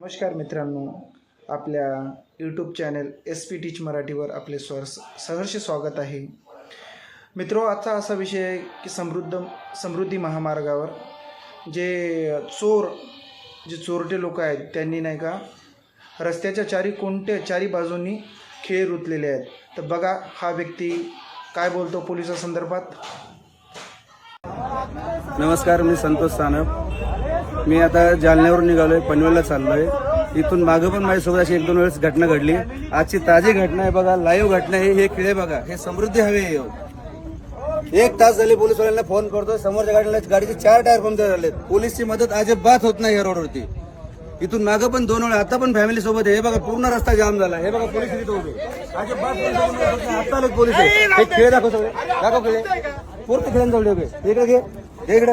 नमस्कार मित्रांनो आपल्या YouTube channel S P teach मराठीवर आपले स्वर सहर्ष स्वागत आहे. मित्रो आजचा असा विषय आहे की समृद्ध समृद्धी महामार्गावर जे चोर जे चोरटे लोक आहेत त्यांनी नाही का रस्त्याच्या चारी कोणत्या चारी बाजूंनी खेळ रुतलेले आहेत. तर बघा हा व्यक्ती काय बोलतो पोलिसासंदर्भात? नमस्कार मी संतोष सानप. मी आता जालन्यावरून निघालोय पनवेलला चाललोय. इथून मागं पण माझ्यासोबत अशी एक दोन वेळेस घटना घडली. आजची ताजी घटना आहे बघा लाईव्ह घटना आहे हे खेळे बघा हे समृद्धी हवे आहे. एक तास झाले पोलीसवाल्यांना फोन करतोय समोरच्या गाडीला गाडीचे चार टायर पंक्चर झालेत. पोलीसची मदत अजिबात होत नाही या रोडवरती इथून मागं पण दोन वेळा आता पण फॅमिली सोबत आहे. हे बघा पूर्ण रस्ता जाम झाला. हे बघा पोलीस इथे उभे. आता पोलीस. आहे. हे खेळ दाखवतो दाखव खेळ. पूर्ण खेळांजवळ उभे इकडे घे इकडे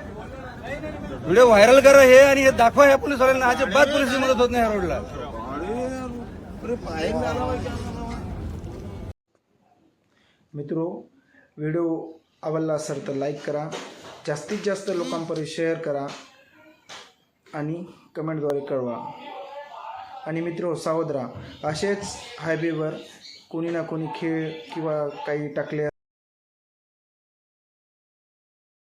व्हिडिओ व्हायरल करा हे आणि हे दाखवा ह्या पोलिसवाल्यांना अजिबात पोलिसची मदत होत नाही ह्या रोडला मित्रो व्हिडिओ आवडला असेल तर लाईक करा. जास्तीत जास्त लोकांपर्यंत शेअर करा आणि कमेंटद्वारे कळवा. आणि मित्रो सावध राहा. असेच हायवेवर कोणी ना कोणी खेळ किंवा काही टाकले